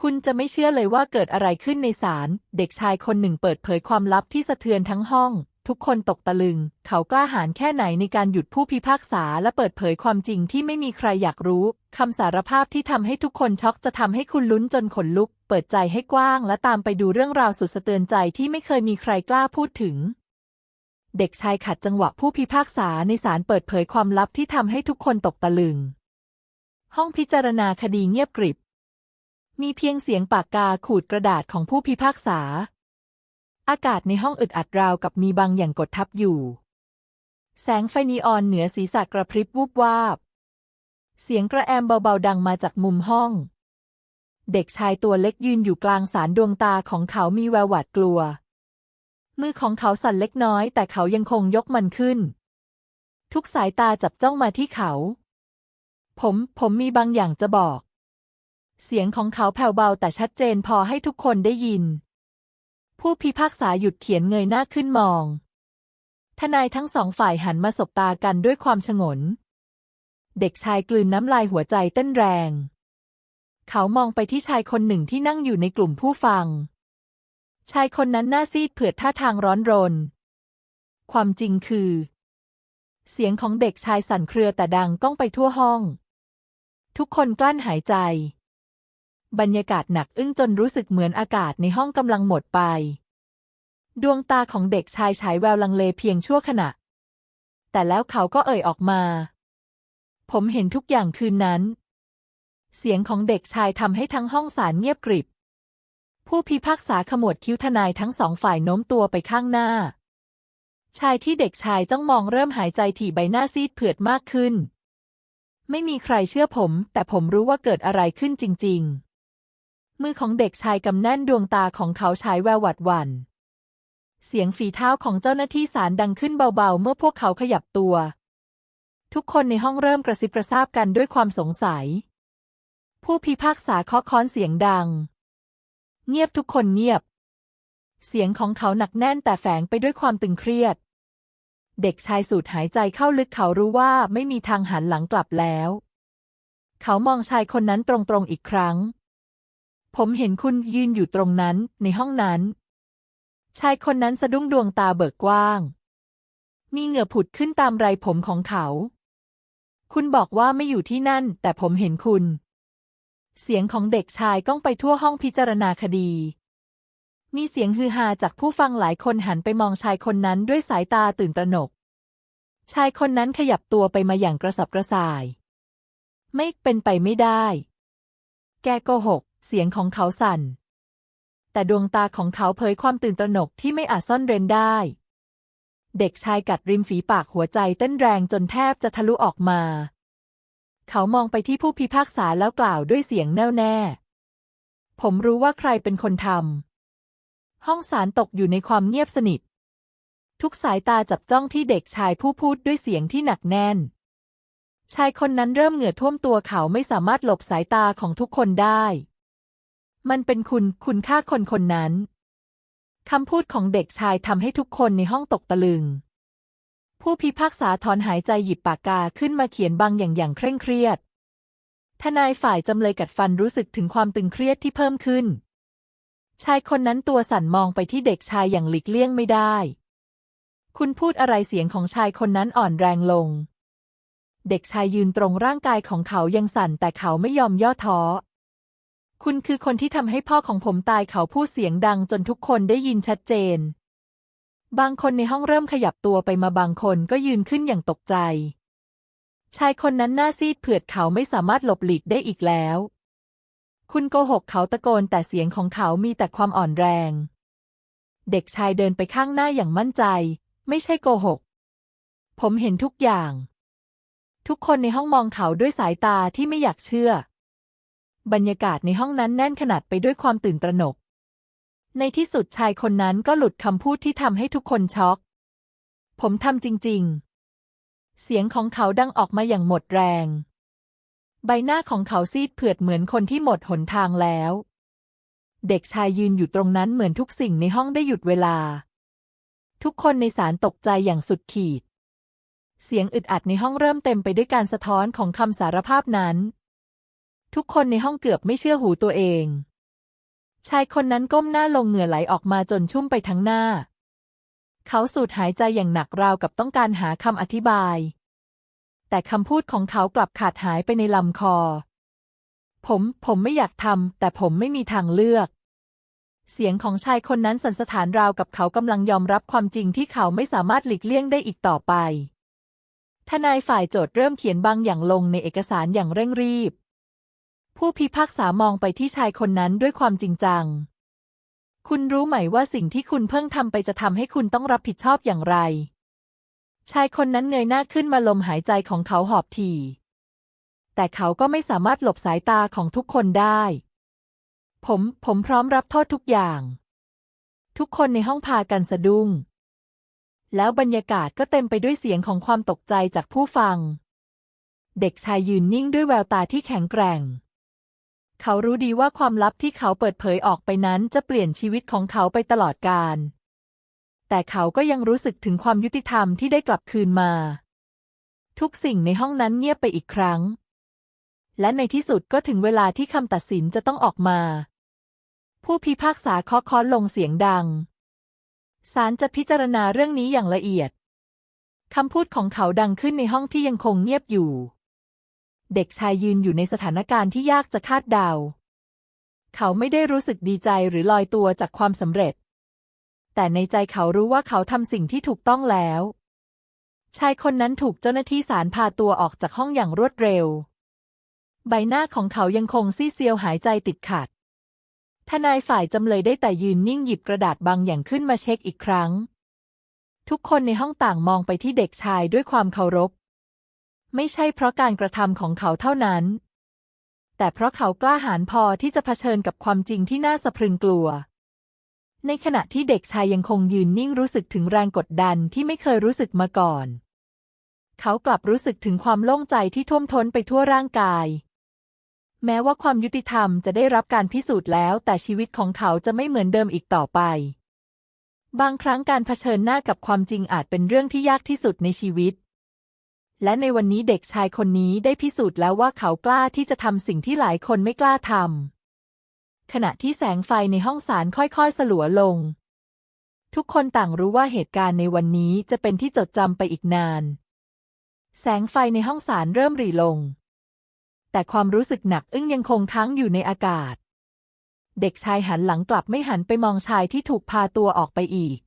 คุณจะไม่เชื่อเลยว่าเกิดอะไรขึ้นในศาล เด็กชายคนหนึ่งเปิดเผยความลับที่สะเทือนทั้งห้อง ทุกคนตกตะลึง เขากล้าหาญแค่ไหนในการหยุดผู้พิพากษาและเปิดเผยความจริงที่ไม่มีใครอยากรู้ คำสารภาพที่ทำให้ทุกคนช็อกจะทำให้คุณลุ้นจนขนลุก เปิดใจให้กว้าง และตามไปดูเรื่องราวสุดสะเทือนใจที่ไม่เคยมีใครกล้าพูดถึงเด็กชายขัดจังหวะผู้พิพากษาในศาลเปิดเผยความลับที่ทำให้ทุกคนตกตะลึง ห้องพิจารณาคดีเงียบกริบ มีเพียงเสียงปากกาขูดกระดาษของผู้พิพากษา อากาศในห้องอึดอัดราวกับมีบางอย่างกดทับอยู่ แสงไฟนีออนเหนือศีรษะกระพริบวูบวาบ เสียงกระแอมเบาๆดังมาจากมุมห้อง เด็กชายตัวเล็กยืนอยู่กลางสารดวงตาของเขามีแววหวาดกลัว มือของเขาสั่นเล็กน้อย แต่เขายังคงยกมันขึ้น ทุกสายตาจับจ้องมาที่เขา ผม ผมมีบางอย่างจะบอก เสียงของเขาแผ่วเบาแต่ชัดเจนพอให้ทุกคนได้ยิน ผู้พิพากษาหยุดเขียนเงยหน้าขึ้นมอง ทนายทั้งสองฝ่ายหันมาสบตากันด้วยความฉงน เด็กชายกลืนน้ำลายหัวใจเต้นแรง เขามองไปที่ชายคนหนึ่งที่นั่งอยู่ในกลุ่มผู้ฟัง ชายคนนั้นหน้าซีดเผือดท่าทางร้อนรน ความจริงคือ เสียงของเด็กชายสั่นเครือแต่ดังก้องไปทั่วห้อง ทุกคนกลั้นหายใจ บรรยากาศหนักอึ้งจนรู้สึกเหมือนอากาศในห้องกำลังหมดไป ดวงตาของเด็กชายฉายแววลังเลเพียงชั่วขณะ แต่แล้วเขาก็เอ่ยออกมา ผมเห็นทุกอย่างคืนนั้น เสียงของเด็กชายทำให้ทั้งห้องศาลเงียบกริบ ผู้พิพากษาขมวดคิ้วทนายทั้งสองฝ่ายโน้มตัวไปข้างหน้า ชายที่เด็กชายจ้องมองเริ่มหายใจถี่ใบหน้าซีดเผือดมากขึ้นไม่มีใครเชื่อผม แต่ผมรู้ว่าเกิดอะไรขึ้นจริงๆ มือของเด็กชายกำแน่นดวงตาของเขาฉายแววหวัดหวัน่น เสียงฝีเท้าของเจ้าหน้าที่ศาลดังขึ้นเบาๆ เมื่อพวกเขาขยับตัว ทุกคนในห้องเริ่มกระซิบกระซาบกันด้วยความสงสัย ผู้พิพากษาเคาะค้อนเสียงดัง เงียบทุกคนเงียบ เสียงของเขาหนักแน่นแต่แฝงไปด้วยความตึงเครียด เด็กชายสูดหายใจเข้าลึกเขารู้ว่าไม่มีทางหันหลังกลับแล้ว เขามองชายคนนั้นตรงๆอีกครั้ง ผมเห็นคุณยืนอยู่ตรงนั้นในห้องนั้น ชายคนนั้นสะดุ้งดวงตาเบิกกว้าง มีเหงื่อผุดขึ้นตามไรผมของเขา คุณบอกว่าไม่อยู่ที่นั่น แต่ผมเห็นคุณ เสียงของเด็กชายก้องไปทั่วห้องพิจารณาคดี มีเสียงฮือฮาจากผู้ฟังหลายคนหันไปมองชายคนนั้นด้วยสายตาตื่นตระหนก ชายคนนั้นขยับตัวไปมาอย่างกระสับกระส่าย ไม่เป็นไปไม่ได้ แกโกหก เสียงของเขาสั่น แต่ดวงตาของเขาเผยความตื่นตระหนกที่ไม่อาจซ่อนเร้นได้ เด็กชายกัดริมฝีปากหัวใจเต้นแรงจนแทบจะทะลุออกมา เขามองไปที่ผู้พิพากษาแล้วกล่าวด้วยเสียงแน่วแน่ ผมรู้ว่าใครเป็นคนทำ ห้องศาลตกอยู่ในความเงียบสนิท ทุกสายตาจับจ้องที่เด็กชายผู้พูดด้วยเสียงที่หนักแน่นชายคนนั้นเริ่มเหงื่อท่วมตัวเขาไม่สามารถหลบสายตาของทุกคนได้ มันเป็นคุณ คุณฆ่าคนคนนั้นคำพูดของเด็กชายทำให้ทุกคนในห้องตกตะลึง ผู้พิพากษาถอนหายใจหยิบปากกาขึ้นมาเขียนบางอย่างอย่างเคร่งเครียด ทนายฝ่ายจำเลยกัดฟันรู้สึกถึงความตึงเครียดที่เพิ่มขึ้น ชายคนนั้นตัวสั่นมองไปที่เด็กชายอย่างหลีกเลี่ยงไม่ได้ คุณพูดอะไรเสียงของชายคนนั้นอ่อนแรงลง เด็กชายยืนตรงร่างกายของเขายังสั่นแต่เขาไม่ยอมย่อท้อ คุณคือคนที่ทำให้พ่อของผมตายเขาพูดเสียงดังจนทุกคนได้ยินชัดเจน บางคนในห้องเริ่มขยับตัวไปมาบางคนก็ยืนขึ้นอย่างตกใจ ชายคนนั้นหน้าซีดเผือดเขาไม่สามารถหลบหลีกได้อีกแล้ว คุณโกหกเขาตะโกนแต่เสียงของเขามีแต่ความอ่อนแรง เด็กชายเดินไปข้างหน้าอย่างมั่นใจ ไม่ใช่โกหก ผมเห็นทุกอย่าง ทุกคนในห้องมองเขาด้วยสายตาที่ไม่อยากเชื่อ บรรยากาศในห้องนั้นแน่นขนาดไปด้วยความตื่นตระหนก ในที่สุดชายคนนั้นก็หลุดคำพูดที่ทำให้ทุกคนช็อก ผมทำจริง ๆ เสียงของเขาดังออกมาอย่างหมดแรง ใบหน้าของเขาซีดเผือดเหมือนคนที่หมดหนทางแล้ว เด็กชายยืนอยู่ตรงนั้นเหมือนทุกสิ่งในห้องได้หยุดเวลา ทุกคนในศาลตกใจอย่างสุดขีด เสียงอึดอัดในห้องเริ่มเต็มไปด้วยการสะท้อนของคำสารภาพนั้น ทุกคนในห้องเกือบไม่เชื่อหูตัวเอง ชายคนนั้นก้มหน้าลงเหงื่อไหลออกมาจนชุ่มไปทั้งหน้า เขาสูดหายใจอย่างหนักราวกับต้องการหาคำอธิบาย แต่คำพูดของเขากลับขาดหายไปในลำคอ ผม ผมไม่อยากทำแต่ผมไม่มีทางเลือก เสียงของชายคนนั้นสันสถานราวกับเขากำลังยอมรับความจริงที่เขาไม่สามารถหลีกเลี่ยงได้อีกต่อไปทนายฝ่ายโจทย์เริ่มเขียนบางอย่างลงในเอกสารอย่างเร่งรีบ ผู้พิพากษามองไปที่ชายคนนั้นด้วยความจริงจัง คุณรู้ไหมว่าสิ่งที่คุณเพิ่งทำไปจะทำให้คุณต้องรับผิดชอบอย่างไร ชายคนนั้นเงยหน้าขึ้นมาลมหายใจของเขาหอบถี่ แต่เขาก็ไม่สามารถหลบสายตาของทุกคนได้ ผม ผมพร้อมรับโทษทุกอย่าง ทุกคนในห้องพากันสะดุ้ง แล้วบรรยากาศก็เต็มไปด้วยเสียงของความตกใจจากผู้ฟังเด็กชายยืนนิ่งด้วยแววตาที่แข็งแกร่ง เขารู้ดีว่าความลับที่เขาเปิดเผยออกไปนั้นจะเปลี่ยนชีวิตของเขาไปตลอดกาล แต่เขาก็ยังรู้สึกถึงความยุติธรรมที่ได้กลับคืนมา ทุกสิ่งในห้องนั้นเงียบไปอีกครั้ง และในที่สุดก็ถึงเวลาที่คำตัดสินจะต้องออกมา ผู้พิพากษาเคาะค้อนลงเสียงดัง ศาลจะพิจารณาเรื่องนี้อย่างละเอียด คำพูดของเขาดังขึ้นในห้องที่ยังคงเงียบอยู่ เด็กชายยืนอยู่ในสถานการณ์ที่ยากจะคาดเดา เขาไม่ได้รู้สึกดีใจหรือลอยตัวจากความสำเร็จ แต่ในใจเขารู้ว่าเขาทำสิ่งที่ถูกต้องแล้ว ชายคนนั้นถูกเจ้าหน้าที่ศาลพาตัวออกจากห้องอย่างรวดเร็ว ใบหน้าของเขายังคงซีเซียวหายใจติดขัด ทนายฝ่ายจำเลยได้แต่ยืนนิ่งหยิบกระดาษบางอย่างขึ้นมาเช็คอีกครั้ง ทุกคนในห้องต่างมองไปที่เด็กชายด้วยความเคารพ ไม่ใช่เพราะการกระทำของเขาเท่านั้น แต่เพราะเขากล้าหาญพอที่จะเผชิญกับความจริงที่น่าสะพรึงกลัว ในขณะที่เด็กชายยังคงยืนนิ่งรู้สึกถึงแรงกดดันที่ไม่เคยรู้สึกมาก่อน เขากลับรู้สึกถึงความโล่งใจที่ท่วมท้นไปทั่วร่างกาย แม้ว่าความยุติธรรมจะได้รับการพิสูจน์แล้ว แต่ชีวิตของเขาจะไม่เหมือนเดิมอีกต่อไป บางครั้งการเผชิญหน้ากับความจริงอาจเป็นเรื่องที่ยากที่สุดในชีวิต และในวันนี้เด็กชายคนนี้ได้พิสูจน์แล้วว่าเขากล้าที่จะทำสิ่งที่หลายคนไม่กล้าทำขณะที่แสงไฟในห้องศาลค่อยๆ สลัวลง ทุกคนต่างรู้ว่าเหตุการณ์ในวันนี้จะเป็นที่จดจำไปอีกนาน แสงไฟในห้องศาลเริ่มหรี่ลง แต่ความรู้สึกหนักอึ้งยังคงค้างอยู่ในอากาศ เด็กชายหันหลังกลับไม่หันไปมองชายที่ถูกพาตัวออกไปอีก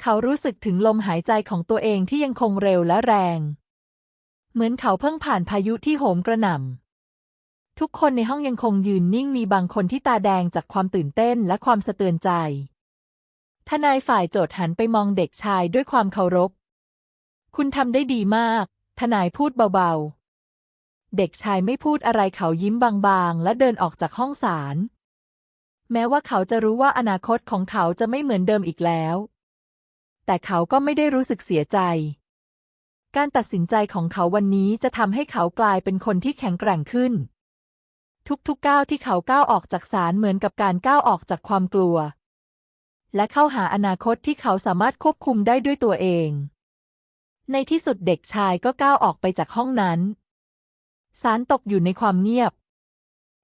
เขารู้สึกถึงลมหายใจของตัวเองที่ยังคงเร็วและแรง เหมือนเขาเพิ่งผ่านพายุที่โหมกระหน่ำ ทุกคนในห้องยังคงยืนนิ่งมีบางคนที่ตาแดงจากความตื่นเต้นและความสะเตือนใจ ทนายฝ่ายโจทย์หันไปมองเด็กชายด้วยความเคารพ คุณทำได้ดีมาก ทนายพูดเบาๆ เด็กชายไม่พูดอะไรเขายิ้มบางๆ และเดินออกจากห้องศาล แม้ว่าเขาจะรู้ว่าอนาคตของเขาจะไม่เหมือนเดิมอีกแล้ว แต่เขาก็ไม่ได้รู้สึกเสียใจ การตัดสินใจของเขาวันนี้จะทำให้เขากลายเป็นคนที่แข็งแกร่งขึ้น ทุกๆก้าวที่เขาก้าวออกจากศาลเหมือนกับการก้าวออกจากความกลัว และเข้าหาอนาคตที่เขาสามารถควบคุมได้ด้วยตัวเอง ในที่สุดเด็กชายก็ก้าวออกไปจากห้องนั้นศาลตกอยู่ในความเงียบ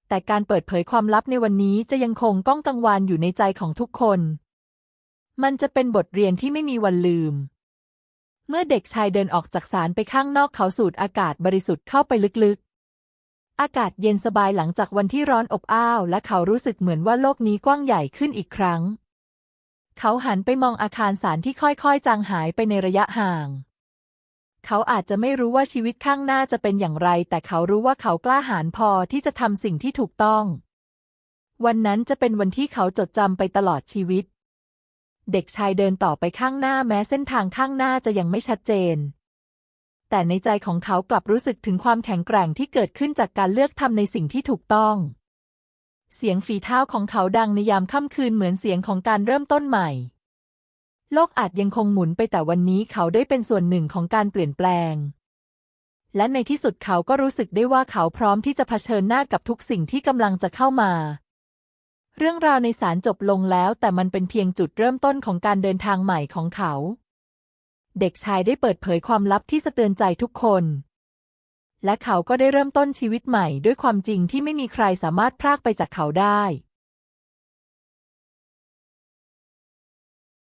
แต่การเปิดเผยความลับในวันนี้จะยังคงก้องกังวานอยู่ในใจของทุกคน มันจะเป็นบทเรียนที่ไม่มีวันลืม เมื่อเด็กชายเดินออกจากศาลไปข้างนอกเขาสูดอากาศบริสุทธิ์เข้าไปลึกๆ อากาศเย็นสบายหลังจากวันที่ร้อนอบอ้าว และเขารู้สึกเหมือนว่าโลกนี้กว้างใหญ่ขึ้นอีกครั้ง เขาหันไปมองอาคารศาลที่ค่อยๆ จางหายไปในระยะห่าง เขาอาจจะไม่รู้ว่าชีวิตข้างหน้าจะเป็นอย่างไร แต่เขารู้ว่าเขากล้าหาญพอที่จะทำสิ่งที่ถูกต้อง วันนั้นจะเป็นวันที่เขาจดจำไปตลอดชีวิต เด็กชายเดินต่อไปข้างหน้าแม้เส้นทางข้างหน้าจะยังไม่ชัดเจน แต่ในใจของเขากลับรู้สึกถึงความแข็งแกร่งที่เกิดขึ้นจากการเลือกทำในสิ่งที่ถูกต้อง เสียงฝีเท้าของเขาดังในยามค่ำคืนเหมือนเสียงของการเริ่มต้นใหม่ โลกอาจยังคงหมุนไปแต่วันนี้เขาได้เป็นส่วนหนึ่งของการเปลี่ยนแปลง และในที่สุดเขาก็รู้สึกได้ว่าเขาพร้อมที่จะเผชิญหน้ากับทุกสิ่งที่กำลังจะเข้ามา เรื่องราวในศาลจบลงแล้วแต่มันเป็นเพียงจุดเริ่มต้นของการเดินทางใหม่ของเขา เด็กชายได้เปิดเผยความลับที่สะเตือนใจทุกคน และเขาก็ได้เริ่มต้นชีวิตใหม่ด้วยความจริงที่ไม่มีใครสามารถพรากไปจากเขาได้